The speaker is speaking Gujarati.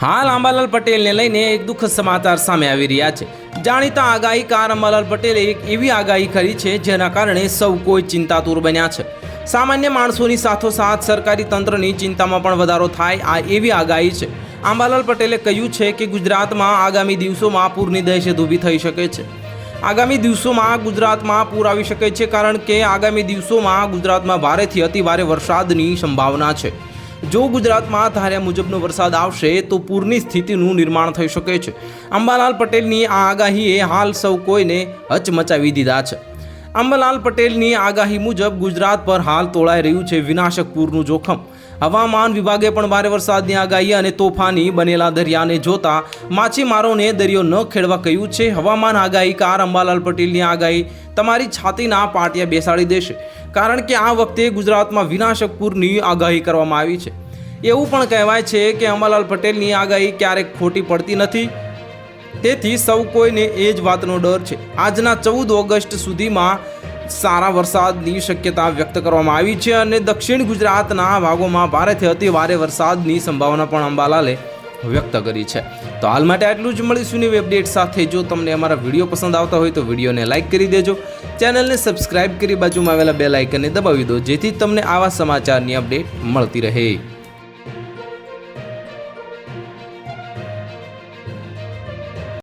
હાલ અંબાલાલ પટેલને લઈને એક દુઃખદ સમાચાર સામે આવી રહ્યા છે. જાણીતા આગાહીકાર અંબાલાલ પટેલે એક એવી આગાહી કરી છે જેના કારણે સૌ કોઈ ચિંતાતુર બન્યા છે. સામાન્ય માણસોની સાથોસાથ સરકારી તંત્રની ચિંતામાં પણ વધારો થાય આ એવી આગાહી છે. અંબાલાલ પટેલે કહ્યું છે કે ગુજરાતમાં આગામી દિવસોમાં પૂરની દહેશત ઊભી થઈ શકે છે. આગામી દિવસોમાં ગુજરાતમાં પૂર આવી શકે છે કારણ કે આગામી દિવસોમાં ગુજરાતમાં ભારેથી અતિભારે વરસાદની સંભાવના છે. જો ગુજરાતમાં ધાર્યા મુજબનો વરસાદ આવશે, તો પૂરની સ્થિતિનું નિર્માણ થઈ શકે છે. અંબાલાલ પટેલની આ આગાહીએ હાલ સૌ કોઈને હચમચાવી દીધા છે. અંબાલાલ પટેલની આગાહી મુજબ ગુજરાત પર હાલ તોળાઈ રહ્યું છે વિનાશક પૂરનું જોખમ. હવામાન વિભાગે પણ ભારે વરસાદની આગાહી અને તોફાની બનેલા દરિયાને જોતા માછીમારોને દરિયો ન ખેડવા કહ્યું છે. હવામાન આગાહીકાર અંબાલાલ પટેલની આગાહી તમારી છાતીના પાટિયા બેસાડી દેશે, કારણ કે આ વખતે ગુજરાતમાં વિનાશક પૂરની આગાહી કરવામાં આવી છે. એવું પણ કહેવાય છે કે અંબાલાલ પટેલની આગાહી ક્યારેક ખોટી પડતી નથી. તેથી સૌ કોઈને એ જ વાતનો ડર છે. આજના ચૌદ ઓગસ્ટ સુધીમાં સારા વરસાદની શક્યતા વ્યક્ત કરવામાં આવી છે અને દક્ષિણ ગુજરાતના ભાગોમાં ભારેથી અતિ ભારે વરસાદની સંભાવના પણ અંબાલાલે વ્યક્ત કરી છે. તો હાલ માટે આટલું જ મળીશું નવી અપડેટ સાથે. જો તમને અમારા વીડિયો પસંદ આવતા હોય તો વિડીયોને લાઇક કરી દેજો. ચેનલને સબસ્ક્રાઇબ કરી બાજુમાં આવેલા બે લાઇકનને દબાવી દો, જેથી તમને આવા સમાચારની અપડેટ મળતી રહે.